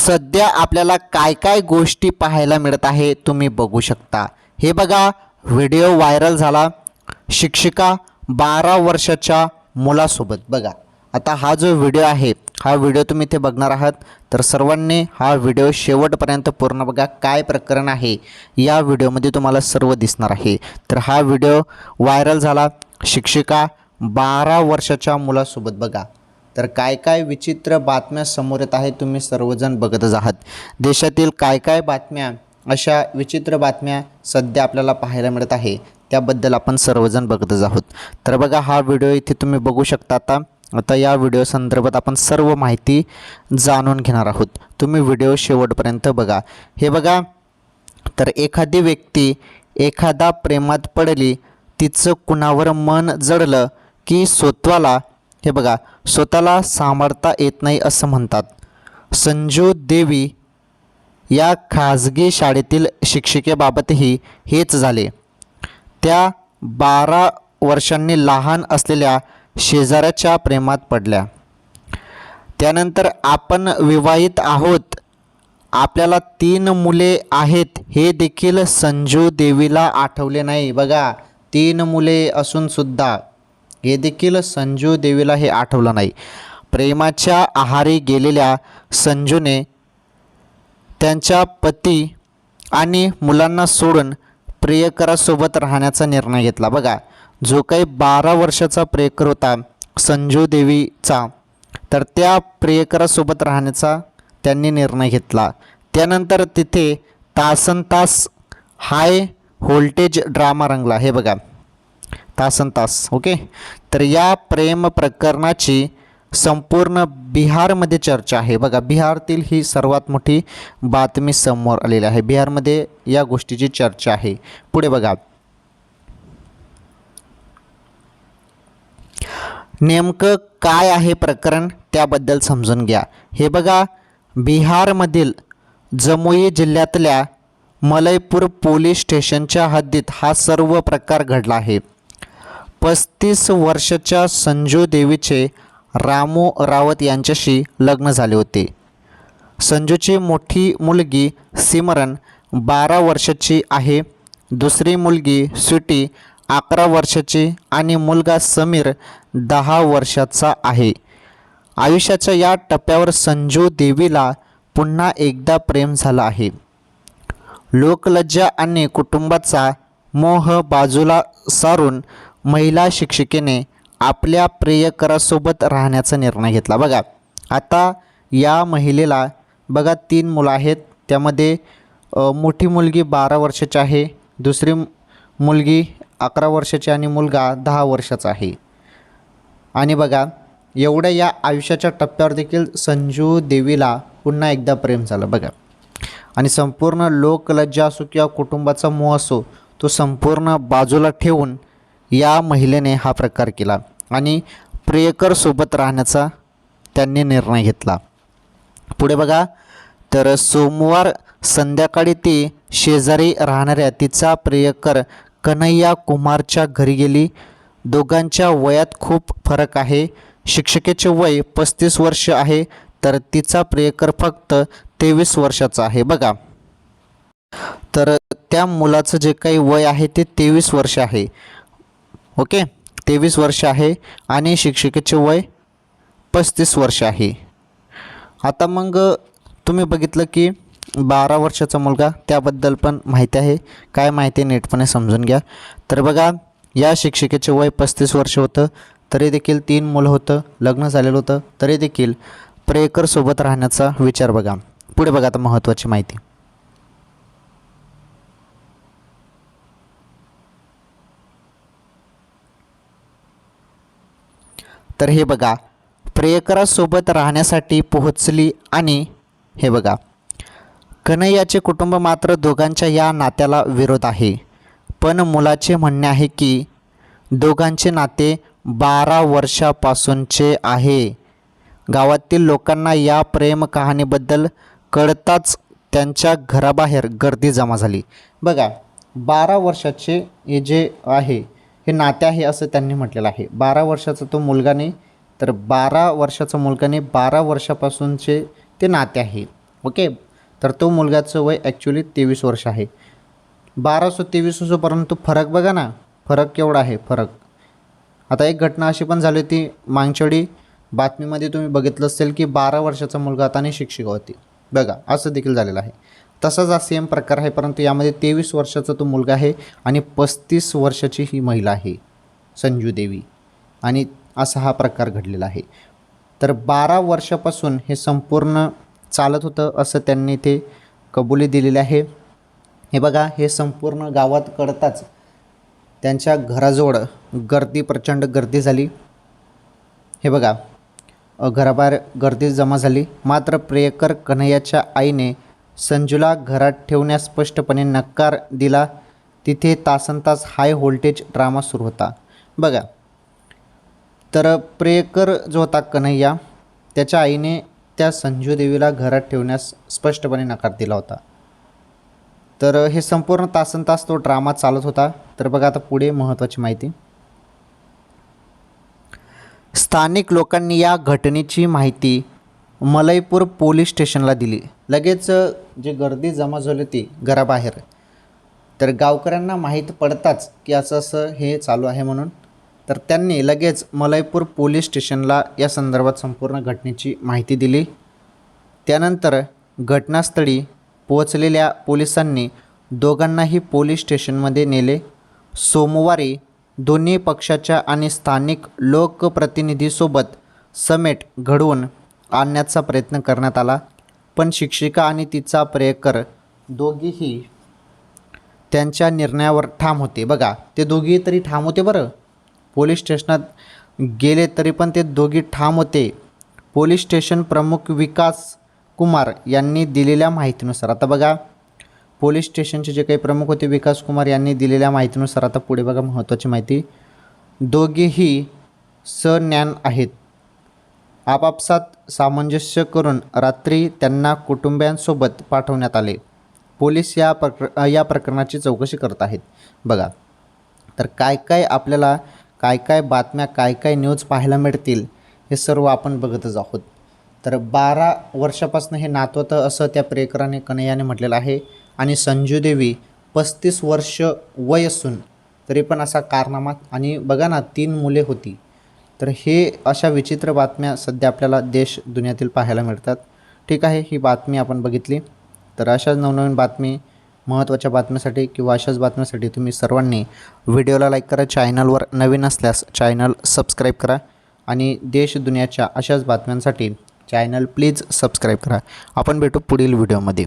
सध्या आपल्याला काय काय गोष्टी पाहायला मिळत आहे तुम्ही बघू शकता. हे बघा व्हिडिओ व्हायरल झाला. शिक्षिका बारा वर्षाच्या मुलासोबत. बघा आता हा जो व्हिडिओ आहे हा व्हिडिओ तुम्ही इथे बघणार आहात. तर सर्वांनी हा व्हिडिओ शेवटपर्यंत पूर्ण बघा. काय प्रकरण आहे या व्हिडिओमध्ये तुम्हाला सर्व दिसणार आहे. तर हा व्हिडिओ व्हायरल झाला. शिक्षिका बारा वर्षाच्या मुलासोबत बघा. तर काय काय विचित्र बातम्या समोर येत आहेत तुम्ही सर्वजण बघतच आहात. देशातील काय काय बातम्या अशा विचित्र बातम्या सध्या आपल्याला पाहायला मिळत आहे त्याबद्दल आपण सर्वजण बघतच आहोत. तर बघा हा व्हिडिओ इथे तुम्ही बघू शकता आता. आता या व्हिडिओ संदर्भात आपण सर्व माहिती जाणून घेणार आहोत. तुम्ही व्हिडिओ शेवटपर्यंत बघा. हे बघा तर एखादी व्यक्ती एखादा प्रेमात पडली तिचं कुणावर मन जडलं की स्वतःला हे बघा स्वतःला सांभाळता येत नाही असं म्हणतात. संजू देवी या खाजगी शाळेतील शिक्षिकेबाबतही हेच झाले. त्या बारा वर्षांनी लहान असलेल्या शेजाऱ्याच्या प्रेमात पडल्या. त्यानंतर आपण विवाहित आहोत. आपल्याला तीन मुले आहेत हे देखील संजू देवीला आठवले नाही. बघा तीन मुले असूनसुद्धा हे देखील संजू देवीला हे आठवलं नाही. प्रेमाच्या आहारी गेलेल्या संजूने त्यांच्या पती आणि मुलांना सोडून प्रियकरासोबत राहण्याचा निर्णय घेतला. बघा जो काही बारा वर्षाचा प्रियकर होता संजू देवीचा तर त्या प्रियकरासोबत राहण्याचा त्यांनी निर्णय घेतला. त्यानंतर तिथे तासन तास हाय व्होल्टेज ड्रामा रंगला. हे बघा तासन तास ओके तर या प्रेम प्रकरणाची संपूर्ण बिहारमध्ये चर्चा आहे. बघा बिहारतील ही सर्वात मोठी बातमी समोर आलेली आहे. बिहारमध्ये या गोष्टीची चर्चा आहे. पुढे बघा. नेमकं काय आहे प्रकरण? त्याबद्दल समजून घ्या. हे बघा बिहारमधील जमुई जिल्ह्यातल्या मलयपूर पोलीस स्टेशनच्या हद्दीत हा सर्व प्रकार घडला आहे. पस्तीस वर्षाच्या संजू देवीचे रामू रावत यांच्याशी लग्न झाले होते. संजूची मोठी मुलगी सिमरन बारा वर्षाची आहे दुसरी मुलगी स्वीटी अकरा वर्षाची आणि मुलगा समीर दहा वर्षाचा आहे. आयुष्याच्या या टप्प्यावर संजू देवीला पुन्हा एकदा प्रेम झालं आहे. लोकलज्जा आणि कुटुंबाचा मोह बाजूला सारून महिला शिक्षिकेने आपल्या प्रियकरासोबत राहण्याचा निर्णय घेतला. बघा आता या महिलेला बघा तीन मुलं आहेत. त्यामध्ये मोठी मुलगी बारा वर्षाची आहे. दुसरी मुलगी अकरा वर्षाची आणि मुलगा दहा वर्षाचा आहे. आणि बघा एवढ्या या आयुष्याच्या टप्प्यावर देखील संजू देवीला पुन्हा एकदा प्रेम झालं. बघा आणि संपूर्ण लोकलज्जा असो किंवा कुटुंबाचा मोह असो तो संपूर्ण बाजूला ठेवून या महिलेने हा प्रकार केला आणि प्रियकरसोबत राहण्याचा त्यांनी निर्णय घेतला. पुढे बघा तर सोमवार संध्याकाळी ती शेजारी राहणाऱ्या तिचा प्रियकर कन्हैया कुमारच्या घरी गेली. दोघांच्या वयात खूप फरक आहे. शिक्षकेचे वय पस्तीस वर्ष आहे तर तिचा प्रियकर फक्त तेवीस वर्षाचा आहे. बघा. तर त्या मुलाचं जे काही वय आहे ते तेवीस वर्ष आहे. ओके? तेवीस वर्ष आहे आणि शिक्षिकेचे वय पस्तीस वर्ष आहे. आता मग तुम्ही बघितलं की बारा वर्षाचा मुलगा त्याबद्दल पण माहिती आहे. काय माहिती आहे नीटपणे समजून घ्या. तर बघा या शिक्षिकेचे वय पस्तीस वर्ष होतं तरी देखील तीन मुलं होतं लग्न झालेलं होतं तरी देखील प्रेकरसोबत राहण्याचा विचार बघा. पुढे बघा आता महत्त्वाची माहिती. तर हे बघा प्रियकरासोबत राहण्यासाठी पोहोचली आणि हे बघा कन्हैयाचे कुटुंब मात्र दोघांच्या या नात्याला विरोध आहे. पण मुलाचे म्हणणे आहे की दोघांचे नाते बारा वर्षापासूनचे आहे. गावातील लोकांना या प्रेम कहाणीबद्दल कळताच त्यांच्या घराबाहेर गर्दी जमा झाली. बघा बारा वर्षाचे हे जे आहे हे नाते आहे असं त्यांनी म्हटलेलं आहे. बारा वर्षाचा तो मुलगा नाही तर बारा वर्षाचा मुलगाने बारा वर्षापासूनचे ते नाते आहे. ओके? तर तो मुलगाचं वय ॲक्च्युली तेवीस वर्ष आहे. बारा सो तेवीस असो परंतु फरक बघा ना. फरक केवढा आहे? फरक. आता एक घटना अशी पण झाली होती मागच्यावेळी बातमीमध्ये तुम्ही बघितलं असेल की बारा वर्षाचा मुलगा आता आणि शिक्षिका होती. बघा असं देखील झालेलं आहे. तसाच हा सेम प्रकार आहे परंतु यामध्ये तेवीस वर्षाचा तो मुलगा आहे आणि पस्तीस वर्षाची ही महिला आहे संजू देवी. आणि असा हा प्रकार घडलेला आहे. तर बारा वर्षापासून हे संपूर्ण चालत होतं असं त्यांनी ते कबुली दिलेली आहे. हे बघा हे संपूर्ण गावात कळताच त्यांच्या घराजवळ गर्दी प्रचंड गर्दी झाली. हे बघा घराबाहेर गर्दी जमा झाली. मात्र प्रियकर कन्हैयाच्या आईने संजूला घरात ठेवण्यास स्पष्टपणे नकार दिला. तिथे तासनतास हाय व्होल्टेज ड्रामा सुरू होता. बघा. तर प्रेयकर जो होता कन्हैया त्याच्या आईने त्या संजू देवीला घरात ठेवण्यास स्पष्टपणे नकार दिला होता. तर हे संपूर्ण तासन तास तो ड्रामा चालत होता. तर बघा आता पुढे महत्त्वाची माहिती. स्थानिक लोकांनी या घटनेची माहिती मलईपूर पोलीस स्टेशनला दिली. लगेच जी गर्दी जमा झाली होती घराबाहेर तर गावकऱ्यांना माहीत पडताच की असं असं हे चालू आहे म्हणून तर त्यांनी लगेच मलईपूर पोलीस स्टेशनला या संदर्भात संपूर्ण घटनेची माहिती दिली. त्यानंतर घटनास्थळी पोहोचलेल्या पोलिसांनी दोघांनाही पोलीस स्टेशनमध्ये नेले. सोमवारी दोन्ही पक्षाच्या आणि स्थानिक लोकप्रतिनिधीसोबत समेट घडवून आणण्याचा प्रयत्न करण्यात आला. पण शिक्षिका आणि तिचा प्रियकर दोघीही त्यांच्या निर्णयावर ठाम होते. बघा ते दोघी तरी ठाम होते बरं. पोलीस स्टेशनात गेले तरी पण ते दोघी ठाम होते. पोलीस स्टेशन प्रमुख विकास कुमार यांनी दिलेल्या माहितीनुसार. आता बघा पोलीस स्टेशनचे जे काही प्रमुख होते विकास कुमार यांनी दिलेल्या माहितीनुसार आता पुढे बघा महत्त्वाची माहिती. दोघेही सज्ञान आहेत. आपापसात सामंजस्य करून रात्री त्यांना कुटुंबियांसोबत पाठवण्यात आले. पोलीस या प्रक या प्रकरणाची चौकशी करत आहेत. बघा. तर काय काय आपल्याला काय काय बातम्या काय काय न्यूज पाहायला मिळतील हे सर्व आपण बघतच आहोत. तर बारा वर्षापासून हे नातवतं असं त्या प्रेकराने कन्हैयाने म्हटलेलं आहे. आणि संजू देवी पस्तीस वर्ष वय असून तरी पण असा कारनामा आणि बघा ना तीन मुले होती. तर हे अशा विचित्र बातम्या सध्या आपल्याला देश दुनियातील पाहायला मिळतात. ठीक आहे ही बातमी आपण बघितली. तर अशाच नवनवीन बातमी महत्त्वाच्या बातम्यासाठी किंवा अशाच बातम्यासाठी तुम्ही सर्वांनी व्हिडिओला लाईक करा चॅनलवर नवीन असल्यास चॅनल सबस्क्राईब करा आणि देश दुनियाच्या अशाच बातम्यांसाठी चॅनल प्लीज सबस्क्राईब करा. आपण भेटू पुढील व्हिडिओमध्ये.